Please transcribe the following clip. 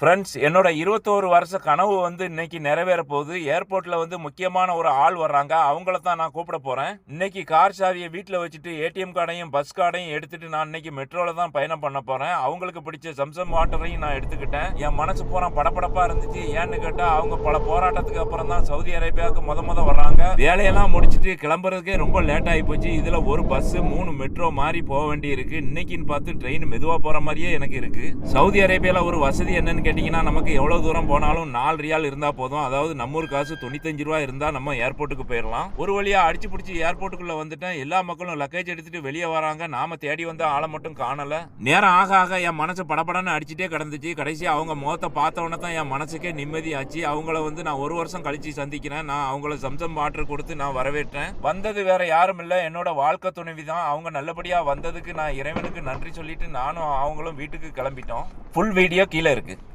Friends என்னோட இருபத்தோரு வருஷ கனவு வந்து இன்னைக்கு நிறைவேற போகுது. ஏர்போர்ட்டில் வந்து முக்கியமான ஒரு ஆள் வர்றாங்க. அவங்கள தான் நான் கூப்பிட போகிறேன் இன்னைக்கு கார் சாவியை வீட்டில் வச்சுட்டு ஏடிஎம் கார்டையும் பஸ் கார்டையும் எடுத்துட்டு நான் இன்னைக்கு மெட்ரோவில் தான் பயணம் பண்ண போகிறேன் அவங்களுக்கு பிடிச்ச சம்சம் வாட்டரையும் நான் எடுத்துக்கிட்டேன். என் மனசு பூரா படப்படப்பாக இருந்துச்சு. ஏன்னு கேட்டால் அவங்க பல போராட்டத்துக்கு அப்புறம் தான் சவுதி அரேபியாவுக்கு முத முத வர்றாங்க. வேலையெல்லாம் முடிச்சுட்டு கிளம்புறதுக்கே ரொம்ப லேட் ஆகி போச்சு. இதில் ஒரு பஸ்ஸு மூணு மெட்ரோ மாறி போக வேண்டி இருக்கு இன்னைக்குன்னு பார்த்து ட்ரெயின் மெதுவாக போகிற மாதிரியே எனக்கு இருக்குது சவுதி அரேபியாவில் ஒரு வசதி என்னன்னு கேட்டிங்கன்னா நமக்கு எவ்வளோ தூரம் போனாலும் நாலு ரியால் இருந்தால் போதும். அதாவது நம்ம ஊர் காசு தொண்ணூத்தஞ்சு ரூபா இருந்தால் நம்ம ஏர்போர்ட்டுக்கு போயிடலாம் ஒரு வழியாக அடிச்சு பிடிச்சி ஏர்போர்ட்டுக்குள்ளே வந்துட்டேன். எல்லா மக்களும் லக்கேஜ் எடுத்துகிட்டு வெளியே வராங்க. நாம தேடி வந்த ஆளை மட்டும் காணலை. நேரம் ஆக ஆக என் மனசு படபடன்னு அடிச்சுட்டே கிடந்துச்சு. கடைசி அவங்க முகத்தை பார்த்தவொன்னே தான் என் மனசுக்கே நிம்மதி ஆச்சு. அவங்கள வந்து நான் ஒரு வருஷம் கழிச்சு சந்திக்கிறேன். நான் அவங்கள சம்சம் வாட்டர் கொடுத்து நான் வரவேற்றேன். வந்தது வேற யாரும் இல்லை. என்னோட வாழ்க்கை துணைவி தான். அவங்க நல்லபடியாக வந்ததுக்கு நான் இறைவனுக்கு நன்றி சொல்லிட்டு நானும் அவங்களும் வீட்டுக்கு கிளம்பிட்டோம். ஃபுல் வீடியோ கீழே இருக்குது